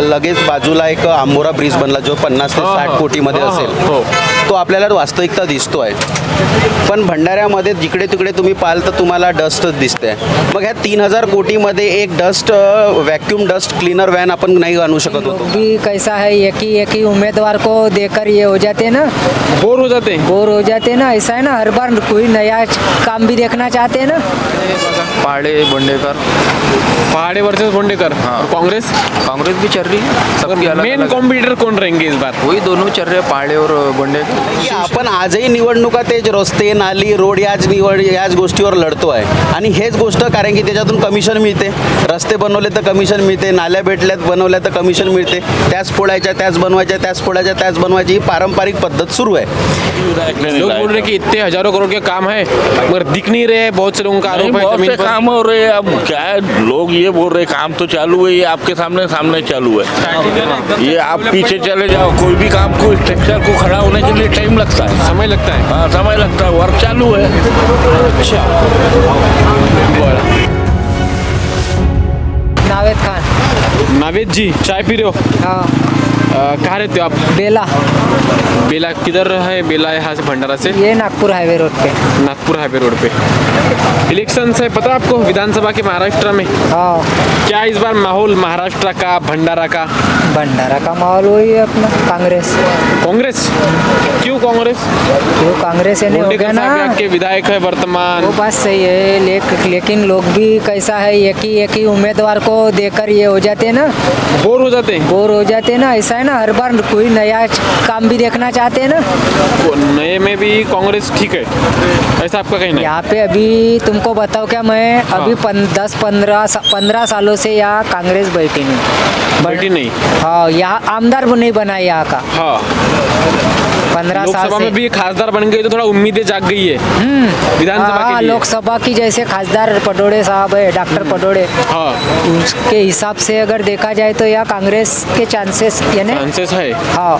लगेच बाजूला एक आंबोरा ब्रिज बनला जो पन्नास ते साठ. कोटीमध्ये असेल. हो. तो आपल्याला वास्तविकता दिसतोय. पण भंडाऱ्यामध्ये जिकडे तिकडे तुम्ही पाहाल तर तुम्हाला डस्टच दिसते मग ह्या तीन हजार कोटीमध्ये एक dust vacuum dust cleaner van आपण नाही आणू शकत होतो. भी कैसा है एक ही एक ही उम्मीदवार को देकर ये हो जाते ना. बोर हो जाते. बोर हो जाते ना. ऐसा है ना हर बार कोई नया काम भी देखना चाहते हैं ना. पहाड़े बंडेकर. पहाड़े वर्सेस बोंडेकर. हाँ। कांग्रेस? कांग्रेस भी चल रही है सबकी अलग मेन कॉम्पिटिटर कौन रहेंगे इस बार वही दोनों चल रहे पहाड़े और की आपण आजही निवडणुका तेच रस्ते नाली रोड याच निवड याच गोष्टीवर लढतो आहे. आणि हेच गोष्ट कारण की त्याच्यातून कमिशन मिळते. रस्ते बनवले तर कमिशन मिळते नाल्या भेटल्यात बनवल्या तर कमिशन मिळते. त्याच फोडायच्या त्याच बनवायच्या त्याच फोडायच्या त्याच बनवायची ही पारंपरिक पद्धत सुरू आहे. लोग बोल रहे कि इतने हजारों करोड़ के काम है मगर दिख नहीं रहे बहुत से लोगों का आरोप है काम हो रहे अब क्या है लोग ये बोल रहे काम तो चालू है ये आपके सामने सामने चालू है। ये आप पीछे चले जाओ कोई भी काम को स्ट्रक्चर को खड़ा होने के लिए टाइम लगता है। समय लगता है। हाँ समय लगता है वर्क चालू है। अच्छा। नावेद खान। नावेद जी चाय पी रहे हो? हाँ। कहाँ रहते हो आप? बेला। बेला किधर है? बेला है यहाँ से भंडारा से? ये नागपुर हाईवे रोड पे। नागपुर हाईवे रोड पे। इलेक्शन है पता आपको विधानसभा के महाराष्ट्र में? हाँ। क्या इस बार माहौल महाराष्ट्र का भंडारा का? भंडारा का माहौल वही है अपना कांग्रेस। कांग्रेस? क्यों कांग्रेस? क्यों कांग्रेस है नहीं हो गया ना? के विधायक है वर्तमान। वो बात सही है लेक, लेकिन लोग भी कैसा है एक ही एक ही उम्मीदवार को देकर ये हो जाते हैं ना? बोर हो जाते हैं। बोर हो जाते हैं ना? ऐसा है ना हर बार कोई नया काम भी देखना चाहते है ना? नए में भी कांग्रेस ठीक है ऐसा आपका कहना यहाँ पे अभी तुमको बताओ क्या मैं? अभी हाँ। पन, दस पंद्रह पंद्रह सालों से यहाँ कांग्रेस बैठी नहीं। बैठी नहीं। हो, हाँ यहाँ आमदार नहीं बना यहाँ का? हाँ. पंद्रह साल में भी खासदार बन गए तो थोड़ा उम्मीदें जाग गई है। विधानसभा हाँ लोकसभा की जैसे खासदार पटोड़े साहब है डॉक्टर पटोड़े। हाँ। उसके हिसाब से अगर देखा जाए तो यहाँ कांग्रेस के चांसेस यानी चांसेस है। हाँ।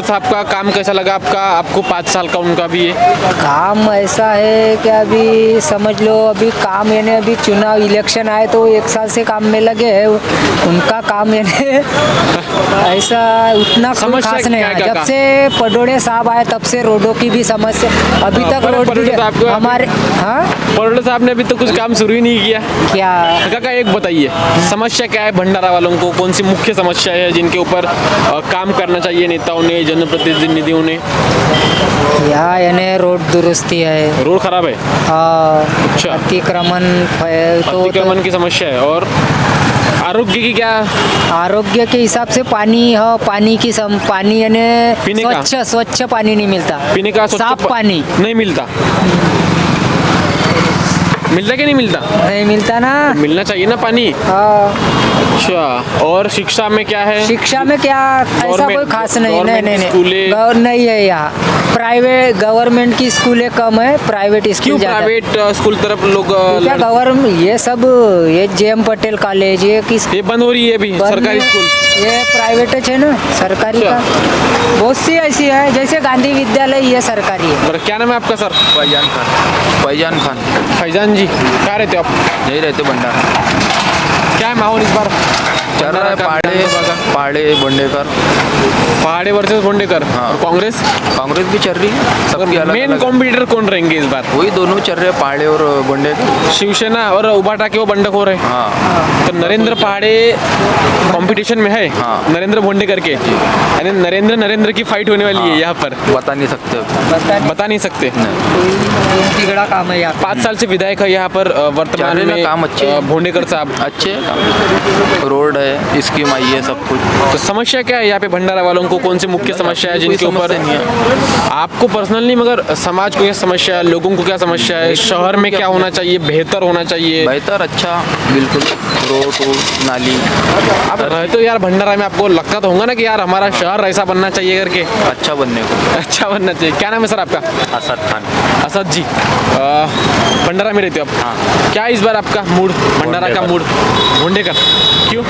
साहब का काम कैसा लगा आपका? आपको पाँच साल का उनका भी है काम ऐसा है कि अभी समझ लो अभी काम यानी अभी चुनाव इलेक्शन आए तो एक साल से काम में लगे है। उनका काम यानी ऐसा उतना समस्या खास नहीं है। जब? से पडोड़े साहब आए तब से रोडों की भी समस्या अभी हाँ, तक रोड हमारे हाँ? साहब ने अभी तो कुछ काम शुरू ही नहीं किया। क्या? काका एक बताइए समस्या क्या है भंडारा वालों को? कौन सी मुख्य समस्या है जिनके ऊपर काम करना चाहिए नेताओं ने जनप्रतिनिधियों ने? यहाँ यानी रोड दुरुस्ती है। रोड खराब है? हाँ, अच्छा। अतिक्रमण तो, अतिक्रमण की समस्या है और आरोग्य की क्या? आरोग्य के हिसाब से पानी हो पानी की सम, पानी यानी पीने का? स्वच्छ स्वच्छ पानी नहीं मिलता। पीने का स्वच्छ साफ़ पा- पानी। नहीं मिलता। मिलता कि नहीं मिलता? नहीं मिलता ना। मिलना चाहिए ना पानी। हाँ। अच्छा और शिक्षा में क्या है? शिक्षा में क्या ऐसा कोई खास नहीं नहीं नहीं नहीं। नहीं है यहाँ। प्राइवेट गवर्नमेंट की स्कूलें कम है प्राइवेट स्कूल प्राइवेट स्कूल तरफ़ लोग क्या गवर्नमेंट ये सब ये जे एम पटेल कॉलेज ये किस ये बंद हो रही है अभी सरकारी स्कूल। ये प्राइवेट है ना सरकारी का। बहुत सी ऐसी है जैसे गांधी विद्यालय ये सरकारी है। क्या नाम है आपका सर? फैजान खान। फैजान खान। फैजान जी कहाँ रहते हो आप? यही रहते भंडारा। क्या है माहौल है विधानसभा का? पहाड़े बंडेकर. पहाड़े वर्सेस बोंडेकर. हाँ। और कांग्रेस? कांग्रेस भी चल रही है सबकी अलग मेन अलग. कॉम्पिटिटर कौन रहेंगे इस बार वही दोनों चल रहे हैं पहाड़े और बंडेकर. शिवसेना और उबाटा के वो बंडखोर है. हाँ. तो नरेंद्र पहाड़े कंपटीशन में है हाँ। नरेंद्र भोंडेकर के. यानी नरेंद्र नरेंद्र की फाइट होने वाली है यहाँ पर. बता नहीं सकते बता नहीं सकते. बिगड़ा काम है यहाँ पाँच साल से विधायक है यहाँ पर अ, वर्तमान चल रहे ना में काम अच्छे अ, हैं। भोंडेकर साहब. अच्छे हैं काम। रोड है स्कीम आई है सब कुछ। तो समस्या क्या है यहाँ पे भंडारा वालों को? कौन सी मुख्य समस्या है जिनके ऊपर? आपको पर्सनल नहीं मगर समाज को क्या समस्या है? लोगों को क्या समस्या है? शहर में क्या होना चाहिए? बेहतर होना चाहिए? बेहतर अच्छा बिल्कुल। रोड वोड नाली। आप रहते हो यार भंडारा में आपको लगता तो होगा ना कि यार हमारा शहर ऐसा बनना चाहिए करके। अच्छा बनने को। अच्छा बनना चाहिए। क्या नाम है सर आपका? असद खान। असद जी। भंडारा में रहते हो आप? हाँ। क्या इस बार आपका मूड? भंडारा का मूड का। क्यों?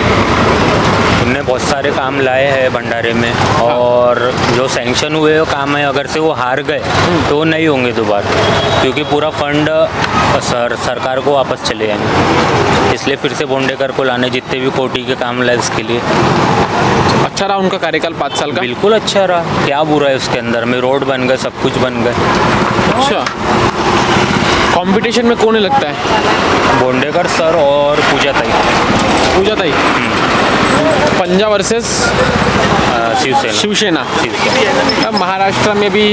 उनने बहुत सारे काम लाए हैं भंडारे में और जो सैंक्शन हुए हो काम है। अगर से वो हार गए तो नहीं होंगे दोबारा क्योंकि पूरा फंड सर सरकार को वापस चले जाएँगे इसलिए फिर से बोंडेकर को लाने जितने भी कोटी के काम लाए उसके लिए। अच्छा रहा उनका कार्यकाल पाँच साल का? बिल्कुल अच्छा रहा। क्या बुरा है उसके अंदर में रोड बन गए सब कुछ बन गए। अच्छा। कंपटीशन में कौन लगता है? बोंडेकर सर और पूजा ताई। पूजा ताई? पंजाब वर्सेस शिवसेना। शिवसेना। अब महाराष्ट्र में भी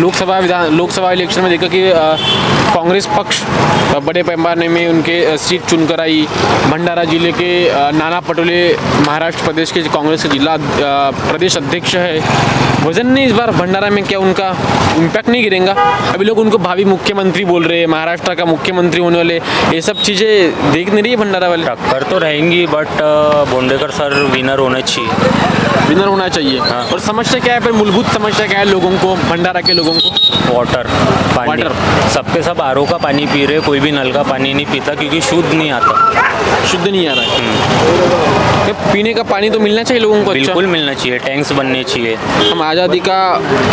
लोकसभा विधान लोकसभा इलेक्शन में देखा कि कांग्रेस पक्ष बड़े पैमाने में उनके सीट चुनकर आई। भंडारा ज़िले के नाना पटोले महाराष्ट्र प्रदेश के कांग्रेस के जिला प्रदेश अध्यक्ष है। वज़न नहीं इस बार भंडारा में क्या उनका इम्पैक्ट नहीं गिरेगा? अभी लोग उनको भावी मुख्यमंत्री बोल रहे हैं महाराष्ट्र का मुख्यमंत्री होने वाले ये सब चीज़ें देख नहीं रही है भंडारा वाले? टक्कर तो रहेंगी बट बोंडेकर सर विनर होने चाहिए। विनर होना चाहिए। हाँ। और समस्या क्या है पर मूलभूत समस्या क्या है लोगों को भंडारा के लोगों को? वाटर पानी। वाटर। सबके सब आर का पानी पी रहे कोई भी नल का पानी नहीं पीता क्योंकि शुद्ध नहीं आता। शुद्ध नहीं आ रहा है। पीने का पानी तो मिलना चाहिए लोगों को बिल्कुल अच्छा मिलना चाहिए टैंक्स बनने चाहिए। हम आज़ादी का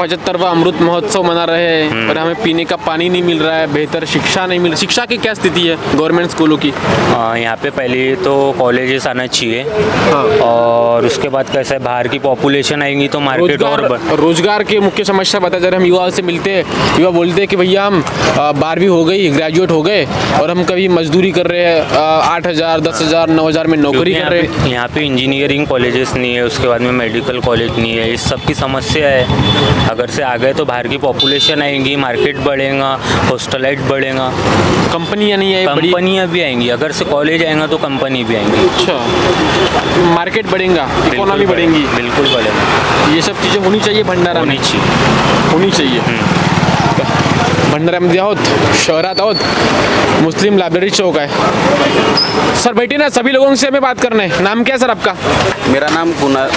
पचहत्तरवा अमृत महोत्सव मना रहे हैं पर हमें पीने का पानी नहीं मिल रहा है बेहतर शिक्षा नहीं मिल रही। शिक्षा की क्या स्थिति है गवर्नमेंट स्कूलों की? यहाँ पे पहले तो कॉलेजेस आना चाहिए। हाँ। और उसके बाद कैसे बाहर की पॉपुलेशन आएँगी तो मार्केट और रोज़गार की मुख्य समस्या बता जब हम युवाओं से मिलते हैं। युवा बोलते हैं कि भैया हम बारहवीं हो गई ग्रेजुएट हो गए और हम कभी मजदूरी कर रहे हैं आठ हज़ार दस हज़ार नौ हज़ार में नौकरी कर रहे हैं। यहाँ पे इंजीनियरिंग कॉलेजेस नहीं है उसके बाद में मेडिकल कॉलेज नहीं है इस सब की समस्या है। अगर से आ गए तो बाहर की पॉपुलेशन आएँगी मार्केट बढ़ेगा हॉस्टलाइट बढ़ेगा। कंपनियाँ नहीं बड़ी कंपनियाँ भी आएँगी अगर से कॉलेज आएगा तो कंपनी भी आएँगी। अच्छा। मार्केट बढ़ेगा इकोनॉमी बढ़ेंगी बिल्कुल बढ़ेगा। ये सब चीज़ें होनी चाहिए भंडारा होनी चाहिए। होनी चाहिए। भंडाऱ्यामध्ये आहोत शहरात आहोत. मुस्लिम लाइब्रेरी चौक है सर बैठिए ना सभी लोगों से हमें बात करना है. नाम क्या है सर आपका? मेरा नाम कुणाल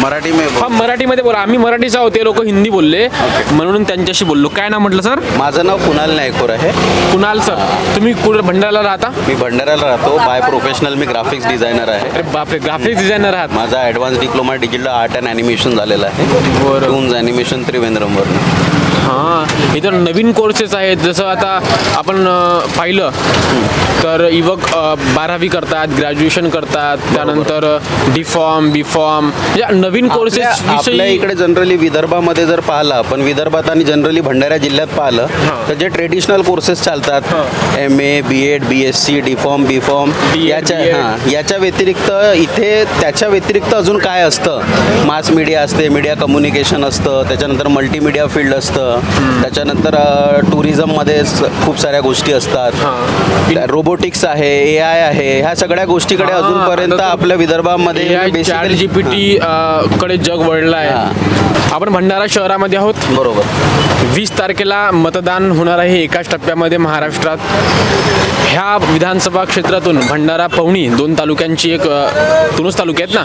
मराठी में हा मराठीमध्ये बोला. आम्ही मराठीच आहोत ते लोक हिंदी बोलले. म्हणून त्यांच्याशी बोललो. काय नाव म्हटलं सर? माझं नाव कुणाल नायकोर आहे. कुणाल सर? तुम्ही कुठे भंडाऱ्याला राहता? मी भंडाऱ्याला राहतो. बाय प्रोफेशनल मी ग्राफिक्स डिझायनर आहे. अरे बापरे ग्राफिक्स डिझायनर आहात. माझा advance diploma digital art and animation झालेला आहे. बरं. टून्स ॲनिमेशन त्रिवेंद्रमवरून. हां. इथं नवीन कोर्सेस आहेत. जसं आता आपण पाहिलं तर युवक बारावी करतात ग्रॅज्युएशन करतात. त्यानंतर डी फॉर्म बी फॉर्म या नवीन कोर्सेस आपल्या इकडे जनरली विदर्भामध्ये जर पाहिलं आपण विदर्भात आणि जनरली भंडारा जिल्ह्यात पाहिलं तर जे ट्रेडिशनल कोर्सेस चालतात M A B Ed B S C D pharm B pharm याच्या. हां याच्या व्यतिरिक्त इथे त्याच्या व्यतिरिक्त अजून काय असतं? मास मीडिया असते मीडिया कम्युनिकेशन असतं त्याच्यानंतर मल्टीमीडिया फील्ड असतं त्याच्यानंतर टुरिझममध्ये खूप साऱ्या गोष्टी असतात. रोबोटिक्स आहे ए आय आहे ह्या सगळ्या गोष्टीकडे अजूनपर्यंत आपल्या विदर्भामध्ये chat basically- G P T कडे जग वळलं आहे आपण भंडारा शहरामध्ये आहोत. बरोबर. वीस तारखेला मतदान होणार आहे एकाच टप्प्यामध्ये महाराष्ट्रात. ह्या विधानसभा क्षेत्रातून भंडारा पवणी दोन तालुक्यांची एक दोनच तालुके आहेत ना?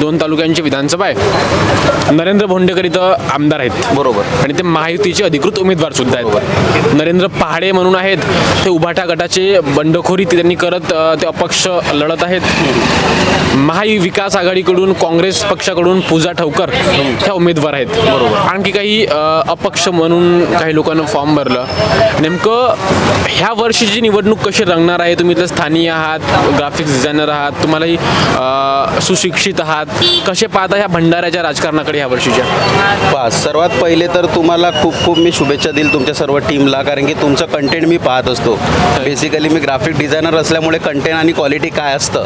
दोन तालुक्यांची विधानसभा आहे. नरेंद्र भोंडेकर इथं आमदार आहेत. बरोबर. आणि ते महायुतीचे अधिकृत उमेदवार सुद्धा आहेत. नरेंद्र पहाडे म्हणून आहेत. ते उभाटा गटाचे बंडखोरी ते त्यांनी करत ते अपक्ष लढत आहेत. महाविकास आघाडीकडून काँग्रेस पक्षाकडून पूजा ठवकर ह्या उमेदवार आहेत. बरोबर आणखी काही अपक्ष म्हणून काही लोकांना फॉर्म भरलं. नेमकं ह्या वर्षीची निवडणूक कशी रंगणार आहे? तुम्ही इथलं स्थानीय आहात ग्राफिक्स डिझायनर आहात तुम्हालाही सुशिक्षित आहात. कसे पाहता ह्या भंडाऱ्याच्या राजकारणाकडे ह्या वर्षीच्या? सर्वात पहिले तर तुम्हाला खूप खूप मी शुभेच्छा देईल तुमच्या सर्व टीमला कारण की तुमचं कंटेंट मी पाहत असतो. बेसिकली मी ग्राफिक डिझायनर असल्यामुळे कंटेंट आणि क्वालिटी काय असतं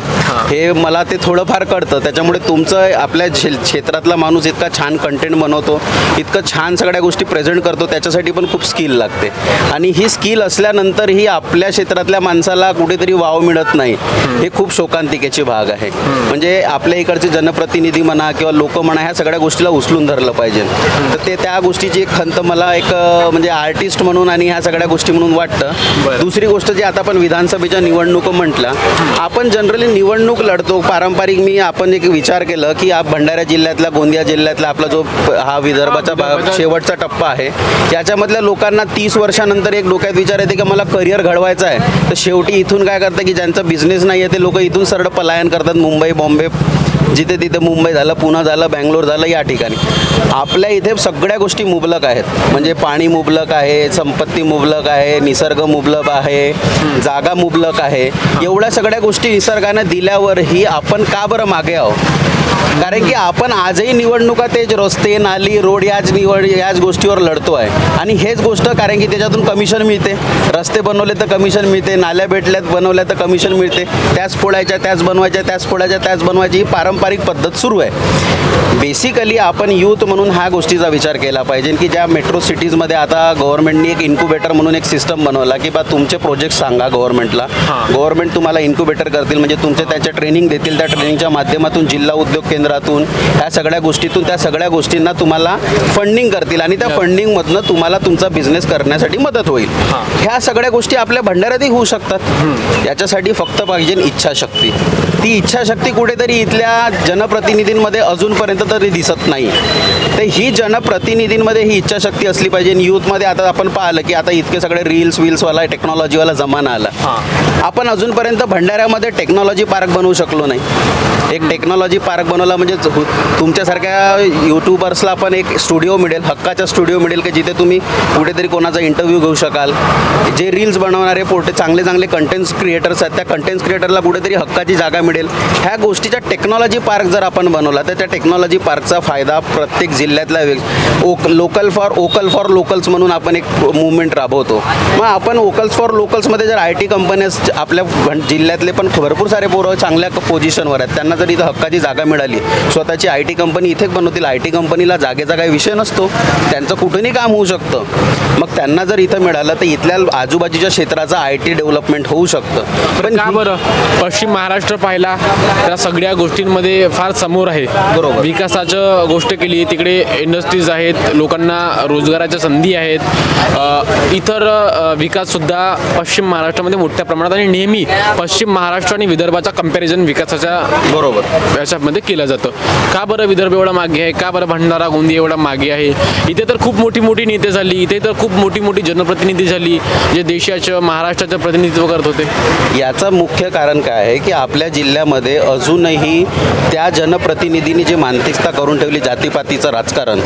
हे. मला ते थोडंफार कळतं. त्याच्यामुळे तुमचं आपल्या क्षे- क्षेत्रातला माणूस इतका छान कंटेंट बनवतो इतकं छान सगळ्या गोष्टी प्रेझेंट करतो त्याच्यासाठी पण खूप स्किल लागते. आणि ही स्किल असल्यानंतरही आपल्या क्षेत्रातल्या माणसाला कुठेतरी वाव मिळत नाही. हे खूप शोकांतिकेची भाग आहे. म्हणजे आपल्या इकडचे जनप्रतिनिधी म्हणा किंवा लोक म्हणा ह्या सगळ्या गोष्टीला उचलून धरलं पाहिजे. तर ते त्या गोष्टीची एक खंत मला एक म्हणजे आर्टिस्ट म्हणून आणि ह्या सगळ्या गोष्टी म्हणून वाटतं. दुसरी गोष्ट जी आता आपण विधानसभेच्या निवडणूक म्हटलं आपण जनरली निवडणूक लढतो. पारंपरिक मी आपण एक विचार केलं की आप भंडारा जिल्ह्यातला गोंदिया जिल्ह्यातला आपला जो हा विदर्भाचा भाग शेवटचा टप्पा आहे. याच्यामधल्या लोकांना तीस वर्षानंतर एक डोक्यात विचार येते की मला करिअर घडवायचं आहे. तर शेवटी इथून काय करतं की ज्यांचा बिझनेस नाही आहे ते लोक इथून सरळ पलायन करतात. मुंबई बॉम्बे जिथे तिथे मुंबई झालं पुणे झालं बँगलोर झालं या ठिकाणी. आपल्या इथे सगळ्या गोष्टी मुबलक आहेत. म्हणजे पाणी मुबलक आहे संपत्ती मुबलक आहे निसर्ग मुबलक आहे जागा मुबलक आहे. एवढ्या सगळ्या गोष्टी निसर्गाने दिल्यावरही आपण का बरं मागे आहोत? कारण की आपण आजही निवडणुका तेच रस्ते नाली रोड याच निवड याच गोष्टीवर लढतो आहे. आणि हेच गोष्ट कारण की त्याच्यातून कमिशन मिळते. रस्ते बनवले तर कमिशन मिळते. नाल्या भेटल्यात बनवल्या तर कमिशन मिळते. त्याच फोडायच्या त्याच बनवायच्या त्याच फोडायच्या त्याच बनवायची ही पारंपरिक पद्धत सुरू आहे. बेसिकली आपण यूथ म्हणून ह्या गोष्टीचा विचार केला पाहिजे की ज्या मेट्रो सिटीजमध्ये आता गव्हर्नमेंटनी एक इन्क्युबेटर म्हणून एक सिस्टम बनवला की बा तुमचे प्रोजेक्ट सांगा गव्हर्नमेंटला गव्हर्नमेंट तुम्हाला इन्क्युबेटर करतील म्हणजे तुमचे त्याच्या ट्रेनिंग देतील. त्या ट्रेनिंगच्या माध्यमातून जिल्हा उद्योग केंद्रातून ह्या सगळ्या गोष्टीतून त्या सगळ्या गोष्टींना तुम्हाला फंडिंग करतील आणि त्या फंडिंगमधनं तुम्हाला तुमचा बिझनेस करण्यासाठी मदत होईल. ह्या सगळ्या गोष्टी आपल्या भंडाऱ्यातही होऊ शकतात. याच्यासाठी फक्त पाहिजे इच्छाशक्ती. ती इच्छाशक्ती कुठेतरी इथल्या जनप्रतिनिधींमध्ये अजूनपर्यंत तरी दिसत नाही. तर ही जनप्रतिनिधींमध्ये ही इच्छाशक्ती असली पाहिजे. यूथमध्ये आता आपण पाहिलं की आता इतके सगळे रील्स विल्सवाला टेक्नॉलॉजीवाला जमाना आला. आपण अजूनपर्यंत भंडाऱ्यामध्ये टेक्नॉलॉजी पार्क बनवू शकलो नाही. एक टेक्नॉलॉजी पार्क बनवला म्हणजे तुमच्यासारख्या यूट्यूबर्सला पण एक स्टुडिओ मिळेल हक्काचा स्टुडिओ मिळेल की जिथे तुम्ही कुठेतरी कोणाचा इंटरव्ह्यू घेऊ शकाल. जे रील्स बनवणारे पोटे चांगले चांगले कंटेंट्स क्रिएटर्स आहेत त्या कंटेंट्स क्रिएटरला कुठेतरी हक्काची जागा मिळेल. ह्या गोष्टीचा टेक्नॉलॉजी पार्क जर आपण बनवला तर त्या टेक्नॉलॉजी पार्कचा फायदा प्रत्येक जिल्ह्यातल्या vocal local for vocal for locals म्हणून आपण एक मुवमेंट राबवतो. मग आपण ओकल्स फॉर लोकल्समध्ये जर आय टी कंपन्याज आपल्या जिल्ह्यातले पण भरपूर सारे पोरं चांगल्या पोझिशनवर आहेत त्यांना जर इथं हक्काची जागा मिळाली स्वतःची आय टी कंपनी इथेच बनवतील. आय टी कंपनीला जागेचा काही विषय नसतो. त्यांचं कुठूनही काम होऊ शकतं. मग त्यांना जर इथं मिळालं तर इथल्या आजूबाजूच्या क्षेत्राचं आय टी डेव्हलपमेंट होऊ शकतं. पण का बरं? पश्चिम महाराष्ट्र पाहिला त्या सगळ्या गोष्टींमध्ये फार समोर आहे. बरोबर. विकासाचं गोष्ट केली तिकडे इंडस्ट्रीज आहेत लोकांना रोजगाराच्या संधी आहेत. इतर विकाससुद्धा पश्चिम महाराष्ट्रामध्ये मोठ्या प्रमाणात आणि नेहमी पश्चिम महाराष्ट्र आणि विदर्भाचा कंपॅरिझन विकासाच्या बरोबर. याच्यामध्ये केलं जातं. का बरं विदर्भ एवढा मागे आहे? का बरं भंडारा गोंदिया एवढा मागे आहे? इथे तर खूप मोठी मोठी नेते झाली. इथे तर खूप मोठी मोठी जनप्रतिनिधी झाली जे देशाचं महाराष्ट्राचं प्रतिनिधित्व करत होते. याचं मुख्य कारण काय आहे की आपल्या जिल्ह्यामध्ये अजूनही त्या जनप्रतिनिधींनी जी मानसिकता करून ठेवली जातीपातीचं राजकारण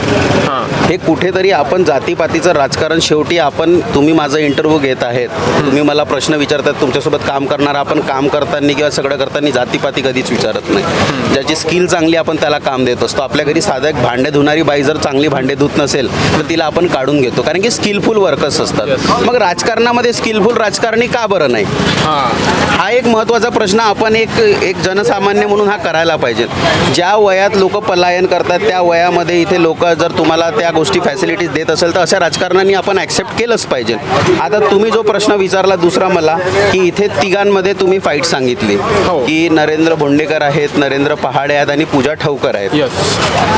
हां. हे कुठेतरी आपण जातीपातीचं राजकारण शेवटी आपण तुम्ही माझा इंटरव्ह्यू घेत आहेत. तुम्ही मला प्रश्न विचारतात तुमच्यासोबत काम करणारा आपण काम करताना किंवा सगळं करताना जातीपाती कधीच विचारत नाही. ज्याची स्किल चांगली आपण त्याला काम देत असतो. आपल्या घरी साधं एक भांडे धुणारी बाई जर चांगली भांडे धुत नसेल तर तिला आपण काढून घेतो. कारण की स्किलफुल वर्कर्स असतात. मग राजकारणामध्ये स्किलफुल राजकारणी का बरं नाही? हां. हा एक महत्त्वाचा प्रश्न आपण एक एक जनसामान्य म्हणून हा करायला पाहिजे. ज्या वयात लोक पलायन करतात त्या वयामध्ये इथे लोक जर तुम्हाला त्या गोष्टी फॅसिलिटीज देत असेल तर अशा राजकारणांनी आपण ॲक्सेप्ट केलंच पाहिजे. आता तुम्ही जो प्रश्न विचारला दुसरा मला की इथे तिघांमध्ये तुम्ही फाईट सांगितली हो. की नरेंद्र भोंडेकर आहेत नरेंद्र पहाडे आहेत आणि पूजा ठवकर आहेत.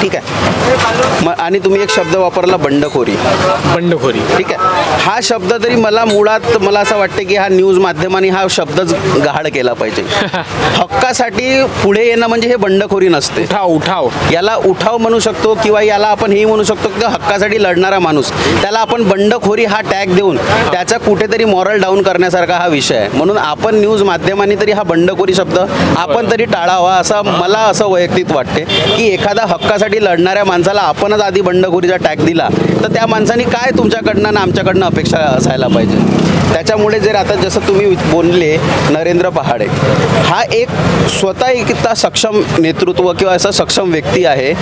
ठीक आहे. मग आणि तुम्ही एक शब्द वापरला बंडखोरी. बंडखोरी. ठीक आहे. हा शब्द तरी मला मुळात मला असं वाटतं की हा न्यूज माध्यमांनी हा शब्दच गहाड केला पाहिजे. हक्कासाठी पुढे येणं म्हणजे हे बंडखोरी नसते. उठाव उठाव. याला उठाव म्हणू शकतो किंवा याला आपण हेही म्हणू शकतो की हक्कासाठी लढणारा माणूस. त्याला आपण बंडखोरी हा टॅग देऊन त्याचा कुठेतरी मॉरल डाऊन करण्यासारखा हा विषय आहे. म्हणून आपण न्यूज माध्यमांनी तरी हा बंडखोरी शब्द आपण तरी टाळावा असं मला असं वैयक्तिक वाटते की एखादा हक्कासाठी लढणाऱ्या माणसाला आपणच आधी बंडखोरीचा टॅग दिला तर त्या माणसाने काय तुमच्याकडनं आणि आमच्याकडनं अपेक्षा असायला पाहिजे? त्याच्यामुळे जर आता जसं तुम्ही बोलले नरेंद्र पहाडे हा एक स्वतः एक इतका सक्षम नेतृत्व किंवा असा सक्षम व्यक्ती आहे.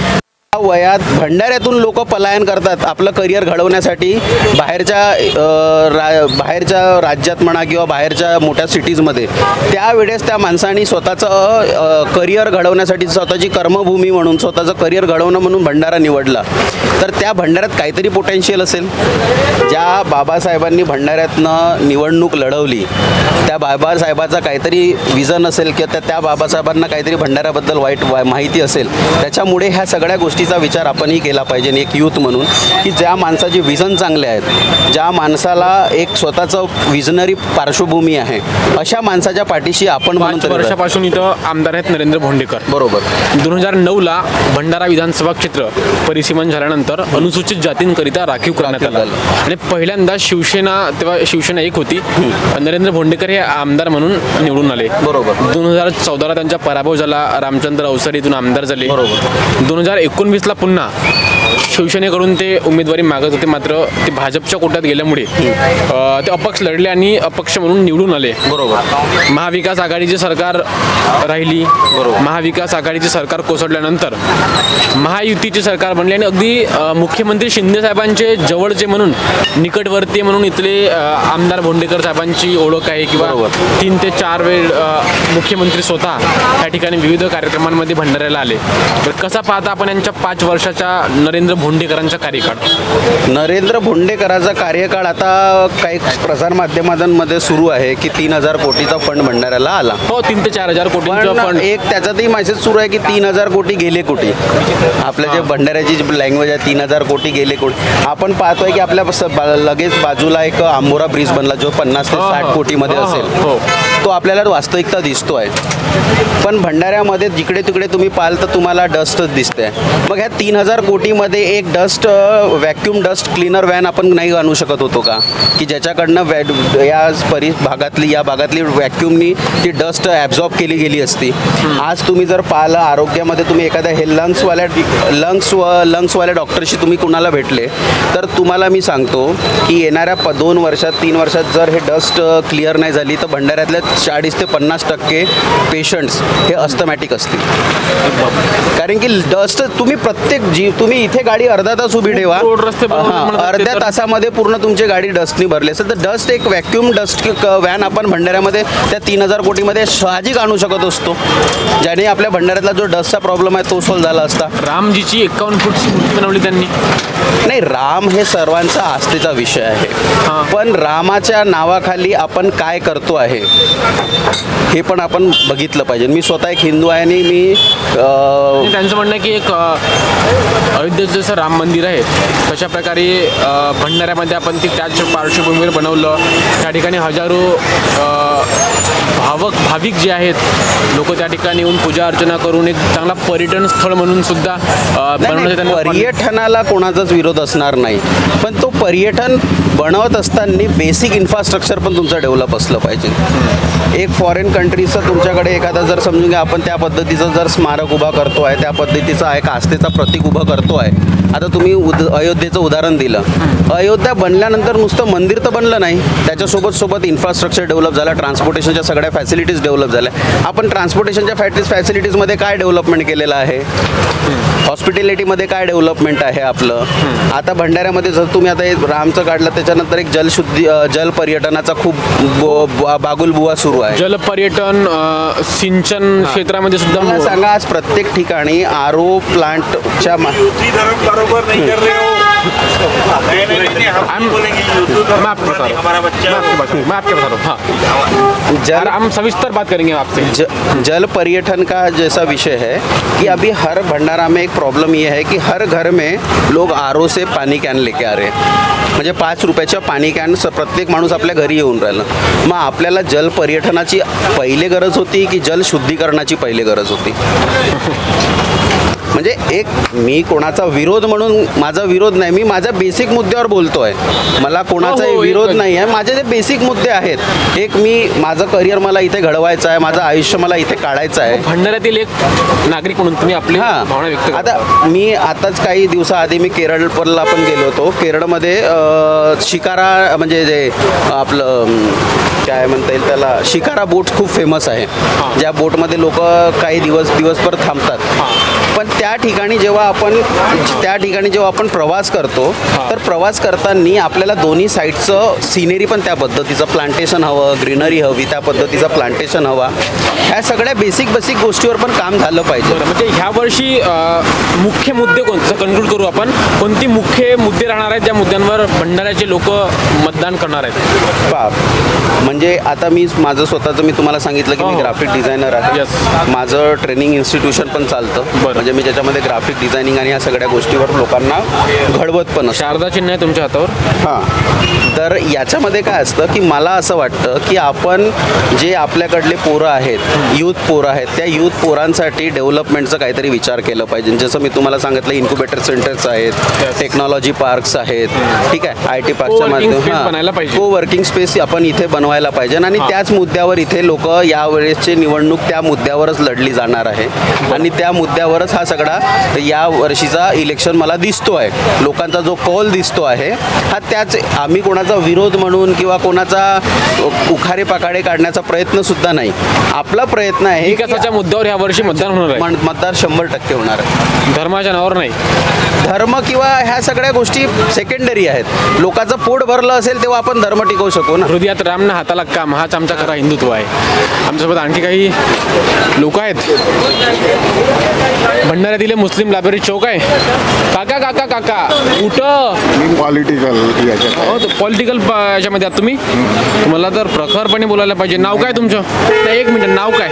वयात भंडाऱ्यातून लोक पलायन करतात. आपलं करिअर घडवण्यासाठी बाहेरच्या रा बाहेरच्या राज्यात म्हणा किंवा बाहेरच्या मोठ्या सिटीजमध्ये त्यावेळेस त्या माणसाने स्वतःचं करिअर घडवण्यासाठी स्वतःची कर्मभूमी म्हणून स्वतःचं करिअर घडवणं म्हणून भंडारा निवडला. तर त्या भंडाऱ्यात काहीतरी पोटेन्शियल असेल. ज्या बाबासाहेबांनी भंडाऱ्यातनं निवडणूक लढवली त्या बाबासाहेबाचा काहीतरी विजन असेल किंवा त्या त्या बाबासाहेबांना काहीतरी भंडाऱ्याबद्दल वाईट वा- माहिती असेल. त्याच्यामुळे ह्या सगळ्या गोष्टी गोष्टीचा विचार आपणही केला पाहिजे एक यूथ म्हणून की ज्या माणसाचे विजन चांगले आहेत ज्या माणसाला एक स्वतःचं विजनरी पार्श्वभूमी आहे अशा माणसाच्या पाठीशी आपण. वर्षापासून इथं आमदार आहेत नरेंद्र भोंडेकर बरोबर दोन हजार नऊला भंडारा विधानसभा क्षेत्र परिसीमन झाल्यानंतर अनुसूचित जातींकरिता राखीव करण्यात आलं. आणि पहिल्यांदा शिवसेना तेव्हा शिवसेना एक होती नरेंद्र भोंडेकर हे आमदार म्हणून निवडून आले बरोबर. दोन हजार चौदाला त्यांचा पराभव झाला रामचंद्र अवसरे इथून आमदार झाले बरोबर. दोन हजार एकोणवीसला पुन्हा. शिवसेनेकडून ते उमेदवारी मागत होते मात्र ते भाजपच्या कोट्यात गेल्यामुळे ते अपक्ष लढले आणि अपक्ष म्हणून निवडून आले बरोबर महाविकास आघाडीची सरकार राहिली बरोबर. महाविकास आघाडीचे सरकार कोसळल्यानंतर महायुतीची सरकार बनली आणि अगदी मुख्यमंत्री शिंदे साहेबांचे जवळचे म्हणून निकटवर्ती म्हणून इथले आमदार भोंडेकर साहेबांची ओळख आहे किंवा. तीन ते चार वेळ मुख्यमंत्री स्वतः या ठिकाणी विविध कार्यक्रमांमध्ये भंडाऱ्याला आले तर कसा पाहता आपण यांच्या पाच वर्षाच्या नरेंद्र भोंडेकरांचा कार्यकाळ. नरेंद्र भोंडेकराचा कार्यकाळ आता काही प्रसारमाध्यमांमध्ये सुरू आहे की तीन हजार कोटीचा फंड भंडाऱ्याला आला. हो तीन ते चार हजार फंड एक त्याचातही मेसेज सुरू आहे की तीन हजार कोटी गेले कोटी आपल्या जे भंडाऱ्याची जी लँग्वेज आहे तीन हजार कोटी गेले कोटी आपण पाहतोय की आपल्या लगेच बाजूला एक आंबोरा ब्रिज बनला जो पन्नास ते साठ. कोटीमध्ये असेल. हो. तो आपल्याला वास्तविकता दिसतोय. पण भंडाऱ्यामध्ये जिकडे तिकडे तुम्ही पाहाल तर तुम्हाला डस्टच दिसते मग ह्या तीन हजार कोटीमध्ये एक dust vacuum dust cleaner van आपण नाही आणू शकत होतो का? की ज्याच्याकडनं वॅ या परि भागातली या भागातली व्हॅक्यूमनी ती डस्ट ॲब्झॉर्ब केली गेली असती. आज तुम्ही जर पाहिलं आरोग्यामध्ये तुम्ही एखाद्या हे लंग्सवाल्या लंग्स व लंग्सवाल्या डॉक्टरशी तुम्ही कुणाला भेटले तर तुम्हाला मी सांगतो की येणाऱ्या प दोन वर्षात तीन वर्षात जर हे डस्ट क्लिअर नाही झाली तर भंडाऱ्यातल्या चाळीस ते पन्नास टक्के पेशंट्स हे अस्थमॅटिक असतील. कारण की डस्ट तुम्ही प्रत्येक जी तुम्ही इथे गाडी अर्धा तास उभी ठेवा. रोड रस्ते बनवले हां, म्हणतात ते अर्ध्या तर- तासामध्ये पूर्ण तुमची गाडी डस्टनी भरली असेल. तर डस्ट एक व्हॅक्यूम डस्ट व्हॅन आपण भंडाऱ्यामध्ये त्या तीन हजार कोटीमध्ये साहजिक आणू शकत असतो. ज्याने आपल्या भंडाऱ्यातला जो डस्टचा प्रॉब्लेम आहे तो सॉल्व्ह झाला असता. रामजीची एकावन्न फूटची मूर्ती बनवली त्यांनी. नाही राम हे सर्वांचा आस्थेचा विषय आहे. पण रामाच्या नावाखाली आपण काय करतो आहे हे पण आपण बघितलं पाहिजे. मी स्वतः एक हिंदू आहे आणि मी अं, त्यांचं म्हणणं आहे की एक अ, अयोध्येत जसं राम मंदिर आहे तशा प्रकारे भंडाऱ्यामध्ये आपण ती त्याच पार्श्वभूमीवर बनवलं. त्या ठिकाणी हजारो भावक भाविक जे आहेत लोक त्या ठिकाणी येऊन पूजा अर्चना करून एक चांगला पर्यटन स्थळ म्हणून सुद्धा त्यांना पर्यटनाला कोणाचाच विरोध असणार नाही. पण तो पर्यटन बनवत असताना बेसिक इन्फ्रास्ट्रक्चर पण तुमचं डेव्हलप असलं पाहिजे. एक फॉरेन कंट्रीचं तुमच्याकडे एखादा जर समजून घ्या आपण त्या पद्धतीचं जर स्मारक उभा करतो आहे त्या पद्धतीचा एक आस्थेचा प्रतीक उभं करतो आहे आता तुम्ही उद अयोध्येचं उदाहरण दिलं. अयोध्या बनल्यानंतर नुसतं मंदिर तर बनलं नाही. त्याच्यासोबत सोबत इन्फ्रास्ट्रक्चर डेव्हलप झालं ट्रान्सपोर्टेशनच्या सगळ्या फॅसिलिटीज डेव्हलप झाल्या. आपण ट्रान्सपोर्टेशनच्या फॅसिलिटीजमध्ये काय डेव्हलपमेंट केलेलं आहे? हॉस्पिटॅलिटीमध्ये काय डेव्हलपमेंट आहे आपलं? आता भंडाऱ्यामध्ये जर तुम्ही आता हे रामचं काढलं त्याच्यानंतर एक जलशुद्धी जल पर्यटनाचा खूप बागुलबुवा सुरू आहे. जल पर्यटन सिंचन क्षेत्रामध्ये मला सुद्धा सांगा आज प्रत्येक ठिकाणी आर ओ प्लांटच्या मा- युति धर्म बरोबर नहीं कर रहे हो. नहीं नहीं नहीं हम I'm- बोलेंगे युद्ध धर्म मैं आपको बता रहा हूँ। हमारा बच्चा मैं आपकी बात मैं आपके बता रहा हूँ। हाँ जल हम सविस्तर बात करेंगे आपसे। जल पर्यटन का जैसा विषय है कि अभी हर भंडारा में एक प्रॉब्लम ये है कि हर घर में लोग आर से पाणी कॅन लेके आ रहे म्हणजे पाच रुपयाच्या पाणी कॅन स प्रत्येक माणूस आपल्या घरी येऊन राहिलं. मग आपल्याला जल पर्यटनाची पहिले गरज होती की जल शुद्धीकरणाची पहिले गरज होती? म्हणजे एक मी कोणाचा विरोध म्हणून माझा विरोध नाही मी माझ्या बेसिक मुद्द्यावर बोलतोय. मला कोणाचाही हो, हो, विरोध नाही आहे माझे जे बेसिक मुद्दे आहेत एक मी माझं करिअर मला इथे घडवायचं आहे माझं आयुष्य मला इथे काढायचं आहे. भंडाऱ्यातील एक नागरिक म्हणून तुम्ही आपली हां. आता मी आताच काही दिवसाआधी मी केरळला पण गेलो होतो. केरळमध्ये शिकारा म्हणजे जे आपलं काय म्हणता येईल त्याला शिकारा बोट खूप फेमस आहे. ज्या बोटमध्ये लोक काही दिवस दिवसभर थांबतात. पण त्या ठिकाणी जेव्हा आपण त्या ठिकाणी जेव्हा आपण प्रवास करतो तर प्रवास करताना आपल्याला दोन्ही साईडचं सिनेरी पण त्या पद्धतीचं प्लांटेशन हवं ग्रीनरी हवी त्या पद्धतीचं प्लांटेशन हवा ह्या सगळ्या बेसिक बेसिक गोष्टीवर पण काम झालं पाहिजे म्हणजे ह्या वर्षी मुख्य मुद्दे कोणते कन्क्लूड करू आपण कोणती मुख्य मुद्दे राहणार आहेत ज्या मुद्द्यांवर भंडाऱ्याचे लोक मतदान करणार आहेत बाप म्हणजे आता मी माझं स्वतःचं मी तुम्हाला सांगितलं की हो, मी हो. ग्राफिक डिझायनर आहे Yes. माझं ट्रेनिंग इन्स्टिट्यूशन पण चालतं बरं. म्हणजे मी ज्याच्यामध्ये ग्राफिक डिझायनिंग आणि या सगळ्या गोष्टीवर लोकांना घडवत पण शारदा चिन्ह आहे तुमच्या हातावर? हां. तर याच्यामध्ये काय असतं की मला असं वाटतं की आपण जे आपल्याकडले पोरं आहेत यूथ पोरं आहेत त्या यूथ पोरांसाठी डेव्हलपमेंटचं काहीतरी विचार केलं पाहिजे. जसं मी तुम्हाला सांगितलं इन्क्युबेटर सेंटर्स आहेत टेक्नॉलॉजी पार्क्स आहेत. ठीक आहे आय टी पार्कच्या पाहिजे. को वर्किंग स्पेस आपण इथे बनवायला पाहिजे. आणि त्याच मुद्द्यावर इथे लोक यावेळेसची निवडणूक त्या मुद्द्यावरच लढली जाणार आहे. आणि त्या मुद्द्यावरच हा सगळा या वर्षीचा इलेक्शन मला दिसतो आहे. लोकांचा जो कौल दिसतो आहे हा त्याच आम्ही कोणाचा विरोध म्हणून किंवा कोणाचा उखारे पाखाडे काढण्याचा प्रयत्न सुद्धा नाही. आपला प्रयत्न आहे की विकासाच्या मुद्द्यावर या वर्षी मतदान होणार आहे. मतदार शंभर टक्के होणार आहे. धर्माच्या नावावर नाही. धर्म किंवा ह्या सगळ्या गोष्टी सेकंडरी आहेत. लोकांचं पोट भरलं असेल तेव्हा आपण धर्म टिकवू शकू ना. हृदयात राम ना हाताला काम हाच आमचा खरा हिंदुत्व आहे. आमच्यासोबत आणखी काही लोक आहेत? भंडाऱ्यातील मुस्लिम लायब्ररी चौक आहे. काका काका काका कुठं? मी पॉलिटिकल याच्यात आहे. पॉलिटिकल याच्यामध्ये आहात तुम्ही? तुम्हाला तर प्रखरपणे बोलायला पाहिजे. नाव काय तुमचं? नाही, एक मिनिट नाव काय?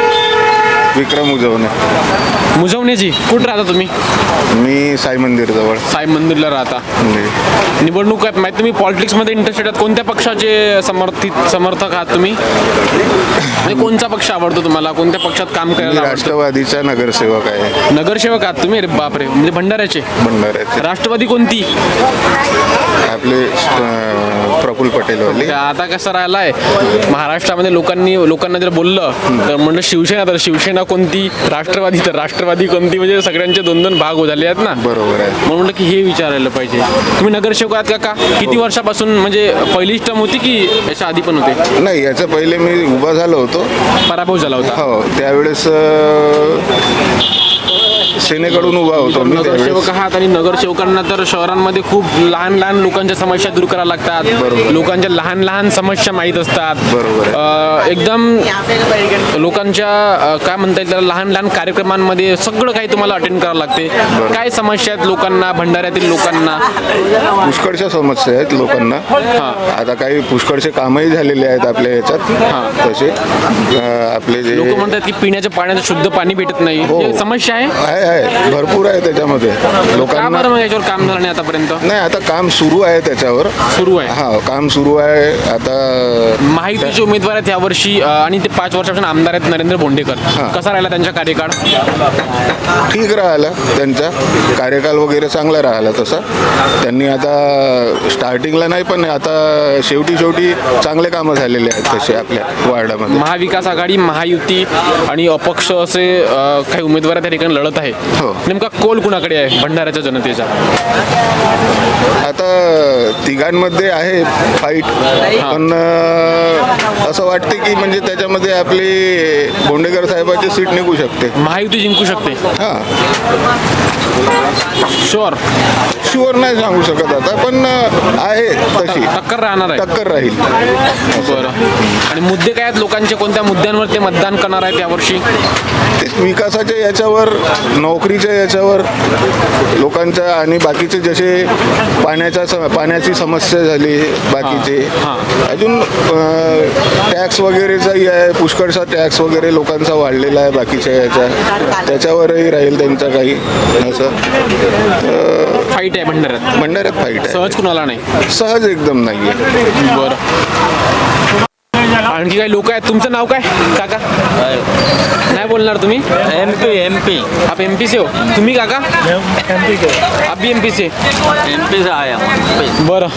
विक्रम उजवणे. मुजवण्याची कुठं राहता तुम्ही? मी साई मंदिर जवळ. साई मंदिरला राहता. निवडणूक आहेत माहिती तुम्ही पॉलिटिक्समध्ये इंटरेस्टेड आहात कोणत्या पक्षाचे समर्थित समर्थक आहात तुम्ही? म्हणजे कोणता पक्ष आवडतो तुम्हाला? कोणत्या पक्षात काम करायला राष्ट्रवादीचा नगरसेवक आहे. नगरसेवक आहात तुम्ही? अरे बापरे. म्हणजे भंडाऱ्याचे? भंडाऱ्याचे. राष्ट्रवादी कोणती? आपले अं, प्रफुल्ल पटेलवाले आता कसं राहिलाय? महाराष्ट्रामध्ये लोकांनी लोकांना जर बोललं तर म्हणलं शिवसेना तर शिवसेना कोणती? राष्ट्रवादी तर राष्ट्रवादी कोणती म्हणजे सगळ्यांचे दोन दोन भाग झाले आहेत ना. बरोबर आहे. म्हणून म्हटलं की हे विचारायला पाहिजे. तुम्ही नगरसेवक आहात का? का? किती वर्षापासून म्हणजे पहिलीच टर्म होती की याच्या आधी पण होते? नाही याच्या पहिले मी उभा झालो होतो. पराभव झाला होता. हो त्यावेळेस अं, सेनेकडून उभा होतो मी नगरसेवक आहात आणि नगरसेवकांना तर शहरांमध्ये खूप लहान लहान लोकांच्या समस्या दूर कराव्या लागतात. लोकांच्या लहान लहान समस्या माहीत असतात. बरोबर. एकदम लोकांच्या काय म्हणता येईल त्याला लहान लहान कार्यक्रमांमध्ये सगळं काही तुम्हाला अटेंड करावं लागते. काय समस्या आहेत लोकांना भंडाऱ्यातील लोकांना? पुष्कळच्या समस्या आहेत लोकांना. आता काही पुष्कळचे कामही झालेले आहेत आपल्या याच्यात तसे आपले जे लोक म्हणतात की पिण्याच्या पाण्याचं शुद्ध पाणी भेटत नाही. हे. समस्या आहे आहे. भरपूर आहे त्याच्यामध्ये. का लोकांना बरं मग याच्यावर काम झालं नाही आतापर्यंत? नाही आता काम सुरू आहे त्याच्यावर. सुरू आहे. हा काम सुरू आहे. आता माहितीचे उमेदवार आहेत यावर्षी अं, आणि ते पाच वर्षापासून आमदार आहेत नरेंद्र बोंडेकर. कसा राहिला त्यांचा कार्यकाळ? ठीक राहिला त्यांचा. कार्यकाल वगैरे चांगला राहिला तसा. त्यांनी आता स्टार्टिंगला नाही पण आता शेवटी शेवटी चांगले कामं झालेले आहेत तसे आपल्या वार्डामध्ये. महाविकास आघाडी महायुती आणि अपक्ष असे अं, काही उमेदवार त्या ठिकाणी लढत आहे. हो. नेमका कोल कुणाकडे आहे भंडाऱ्याच्या जनतेचा? आता तिघांमध्ये आहे फाईट पण अं, असं वाटते की म्हणजे त्याच्यामध्ये आपली बोंडेकर साहेबाची सीट निघू शकते. महायुती जिंकू शकते. हां. शुअर शुअर नाही सांगू शकत आता पण अं, आहे तशी. टक्कर राहणार आहे. टक्कर राहील. बरं. आणि मुद्दे काय आहेत? लोकांचे कोणत्या मुद्द्यांवर ते मतदान करणार आहेत यावर्षी? विकासाच्या याच्यावर नोकरीच्या याच्यावर लोकांच्या आणि बाकीचे जसे पाण्याच्या स- पाण्याची समस्या झाली बाकीचे. अजून टॅक्स वगैरेचाही आहे पुष्कळचा टॅक्स वगैरे लोकांचा वाढलेला आहे बाकीच्या याच्या. त्याच्यावरही राहील त्यांचा काही असं. तर फाईट आहे भंडाऱ्यात. भंडाऱ्यात फाईट आहे. सहज कुणाला नाही? सहज एकदम नाही आहे बरं. आणखी काही लोक आहेत? तुमचं नाव काय? काका? बोलणार तुम्ही? एम पी एम पी आप एम पी से हो. तुम्ही काका? आप भी एम पी से. एम पी से आया बरं.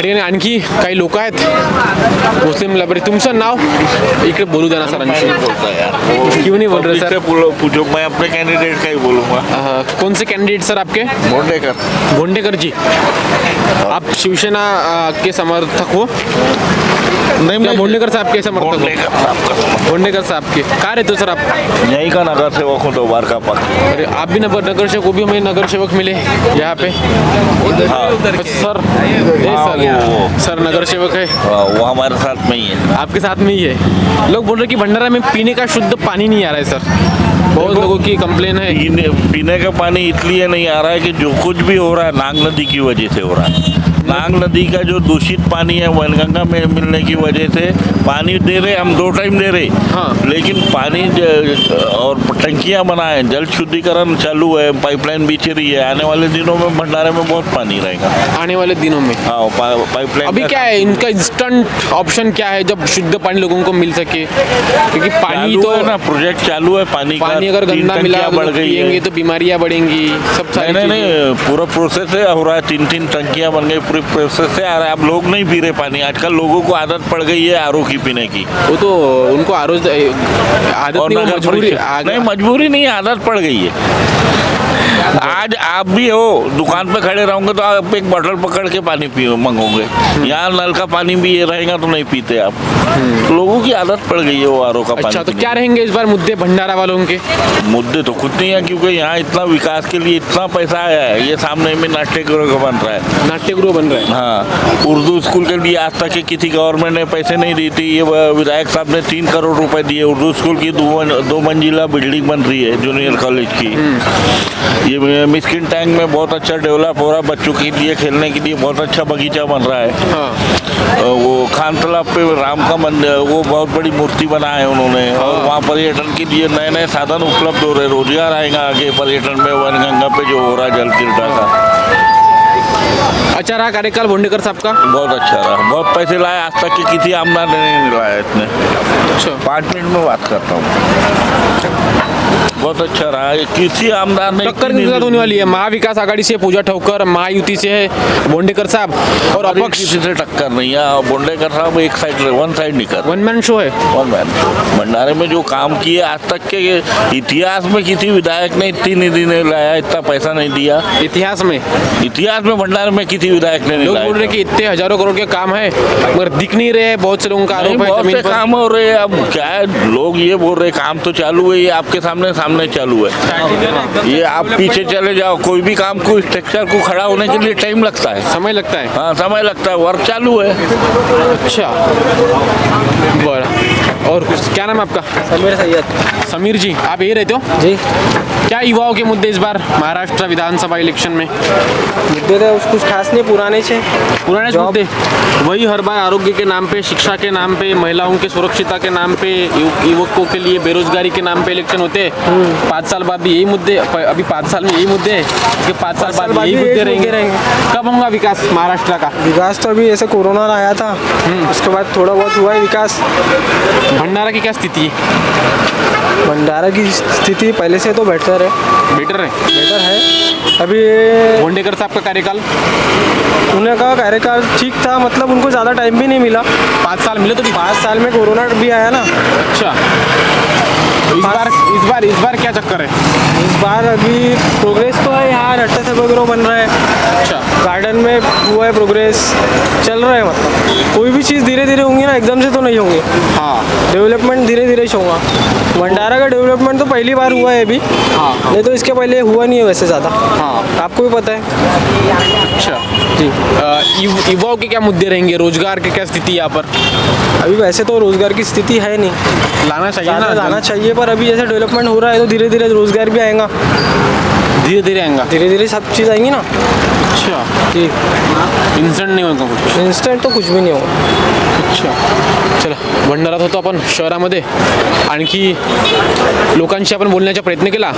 आणि आणखी काही लोक आहेत? मुस्लिम लायब्ररी तुमचं नाव? इकडे बोलू द्या ना सरांशी क्यों नहीं बोल रहे सर? पूछो मैं अपने कैंडिडेट का ही बोलूंगा कौन से कैंडिडेट सर आपके? बोंडेकर. भोंडेकर जी आप शिवसेना अ, के समर्थक हो. नहीं क्या भोंडेकर साहब के समर्थक बोंडेकर हो साहब का। भोंडेकर साहब के। कहाँ रहते हो सर आप? यहीं का नगर सेवक हूँ दो बार का पद अरे आप भी नगर नगर सेवक वो भी हमें नगर सेवक मिले यहाँ पे। सर ये हाँ, सर वो- सर नगर सेवक है। हाँ, वो हमारे साथ में ही है। आपके साथ में ही है। लोग बोल रहे हैं कि भंडारा में पीने का शुद्ध पानी नहीं आ रहा है सर। बहुत लोगों की कंप्लेन है। पीने पीने का पानी इसलिए नहीं आ रहा है कि जो कुछ भी हो रहा है नाग नदी की वजह से हो रहा है। नाग नदी का जो दूषित पानी है वनगंगा में मिलने की वजह से पानी दे रहे हम दो टाइम दे रहे। हाँ। लेकिन पानी और टंकियाँ बनाए जल शुद्धिकरण चालू है पाइपलाइन बिछ रही है आने वाले दिनों में भंडारे में बहुत पानी रहेगा। आने वाले दिनों में? हाँ पा, पाइपलाइन अभी क्या है इनका इंस्टेंट ऑप्शन क्या है जब शुद्ध पानी लोगों को मिल सके? क्योंकि पानी तो है ना प्रोजेक्ट चालू है पानी पानी अगर गंदा मिला बढ़ गई तो बीमारियाँ बढ़ेंगी सब नहीं नहीं पूरा प्रोसेस है हो रहा है तीन तीन टंकियाँ बन गई पूरी प्रोसेस से आ रहा है। अब लोग नहीं पी रहे पानी। आजकल लोगों को आदत पड़ गई है आर की पीने की। वो तो उनको आरोज आदत और नहीं मजबूरी नहीं मजबूरी नहीं आदत पड़ गई है। आज आप भी हो दुकान पे खड़े रहोगे तो आप एक बोतल पकड़ के पानी पियो मंगोगे। यहाँ नल का पानी भी ये रहेगा तो नहीं पीते आप। तो लोगों की आदत पड़ गई है वो आर का पानी अच्छा तो क्या रहेंगे इस बार मुद्दे भंडारा वालों के? मुद्दे तो कुछ नहीं है क्योंकि यहाँ इतना विकास के लिए इतना पैसा आया है। ये सामने में नाट्यगृह बन रहा है। नाट्यगृह बन रहे हैं। हाँ उर्दू स्कूल के लिए आज तक किसी गवर्नमेंट ने पैसे नहीं दी थी। ये विधायक साहब ने तीन करोड़ रुपए दिए। उर्दू स्कूल की दो मन- दो मंजिला बिल्डिंग बन रही है जूनियर कॉलेज की। ये मिस्किन टैंक में बहुत अच्छा डेवलप हो रहा है। बच्चों के लिए खेलने के लिए बहुत अच्छा बगीचा बन रहा है। हाँ। वो खान तालाब पे राम का मंदिर वो बहुत बड़ी मूर्ति बना है उन्होंने। और वहाँ पर्यटन के लिए नए नए साधन उपलब्ध हो रहे हैं। रोज़गार आएगा आगे पर्यटन में वनगंगा पे जो हो रहा है जल क्रीड़ा का। अच्छा रहा कार्यकाल भोंडेकर साहब का? बहुत अच्छा रहा। बहुत पैसे लाए आज तक के किसी आमदार ने नहीं लाया इतने। अच्छा। पाँच मिनट में बात करता हूँ। बहुत अच्छा रहा ये किसी आमदार ने टक्कर किसके साथ होने वाली है? महाविकास आघाड़ी से पूजा ठोकर महायुति से है भोंडेकर साहब और अपक्ष। किसी से टक्कर नहीं है। और बोंडेकर साहब एक साइड वन साइड नहीं कर वन मैन शो है। वन मैन भंडारे में जो काम किए आज तक के इतिहास में किसी विधायक ने इतनी निधि नहीं लाया इतना पैसा नहीं दिया। इतिहास में। इतिहास में भंडारे में किसी विधायक ने नहीं लोग बोल रहे हैं कि इतने हज़ारों करोड़ के काम है मगर दिख नहीं रहे हैं बहुत से लोगों का आरोप है काम हो रहे अब क्या है लोग ये बोल रहे काम तो चालू है आपके सामने सामने चालू है। ये आप पीछे चले जाओ कोई भी काम को स्ट्रक्चर को खड़ा होने के लिए टाइम लगता है। समय लगता है? हाँ समय लगता है वर्क चालू है। अच्छा। बरं। और कुछ क्या नाम है आपका? समीर सैयद। समीर जी आप यही रहते हो? जी। क्या युवाओं के मुद्दे इस बार महाराष्ट्र विधानसभा इलेक्शन में? मुद्दे तो कुछ खास नहीं पुराने छे। पुराने मुद्दे? वही हर बार आरोग्य के नाम पे शिक्षा के नाम पे महिलाओं के सुरक्षिता के नाम पे युवकों के लिए बेरोजगारी के नाम पे इलेक्शन होते हैं। पाँच साल बाद भी यही मुद्दे अभी पाँच साल में यही मुद्दे हैं कि पाँच साल बाद यही मुद्दे यही मुद्दे रहेंगे। कब होगा विकास महाराष्ट्र का? विकास तो अभी ऐसे कोरोना आया था। उसके बाद थोड़ा बहुत हुआ है विकास। भंडारा की क्या स्थिति? है भंडारा की स्थिति पहले से तो बेटर है। बेटर है? बेटर है। अभी भोंडेकर साहब का कार्यकाल? उन्हें का कार्यकाल ठीक था मतलब उनको ज़्यादा टाइम भी नहीं मिला। पाँच साल मिले तो पाँच साल में कोरोना भी आया ना। अच्छा। इस बार इस बार इस बार क्या चक्कर है? इस बार अभी प्रोग्रेस तो है यहाँ रट्टा सभागृह बन रहा है। अच्छा। गार्डन में हुआ है प्रोग्रेस चल रहा है मतलब। कोई भी चीज़ धीरे धीरे होंगी ना एकदम से तो नहीं होंगी। हाँ। डेवलपमेंट धीरे धीरे से होगा। भंडारा का डेवलपमेंट तो पहली बार हुआ है अभी। हाँ। नहीं तो इसके पहले हुआ नहीं है वैसे ज़्यादा। हाँ। आपको भी पता है। अच्छा। जी। युवाओं के क्या मुद्दे रहेंगे? रोज़गार की क्या स्थिति यहाँ पर? अभी वैसे तो रोज़गार की स्थिति है नहीं। लाना चाहिए ना लाना चाहिए पर अभी जैसे डेवलपमेंट हो रहा है तो धीरे धीरे रोज़गार भी आएगा। धीरे धीरे आएगा? धीरे धीरे सब चीज़ आएंगी ना। अच्छा। जी। इन्सिडेंट नहीं होगा कुछ? इंस्टेंट तो कुछ भी नहीं होगा। अच्छा। चला भंडारात होतो आपण शहरामध्ये. आणखी लोकांशी आपण बोलण्याचा प्रयत्न केला.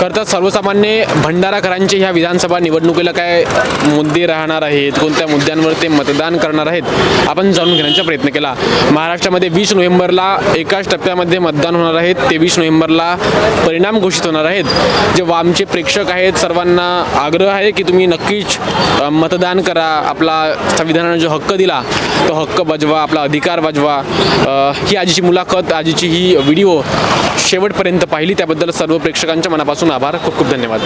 करतात सर्वसामान्य भंडाराकरांचे ह्या विधानसभा निवडणुकीला काय मुद्दे राहणार आहेत? कोणत्या मुद्द्यांवर ते मतदान करणार आहेत? आपण जाणून घेण्याचा प्रयत्न केला. महाराष्ट्रामध्ये वीस नोव्हेंबरला एकाच टप्प्यामध्ये मतदान होणार आहे. तेवीस नोव्हेंबरला परिणाम घोषित होणार आहेत. जे आमचे प्रेक्षक आहेत सर्वांना आग्रह आहे की तुम्ही नक्कीच मतदान करा. आपला संविधानाने जो हक्क दिला तो हक्क बजवा आपला अधिकार बजवा. ही आजीची मुलाखत आजीची ही व्हिडिओ शेवटपर्यंत पाहिली त्याबद्दल सर्व प्रेक्षकांच्या मनापासून आभार. खूप खूप धन्यवाद.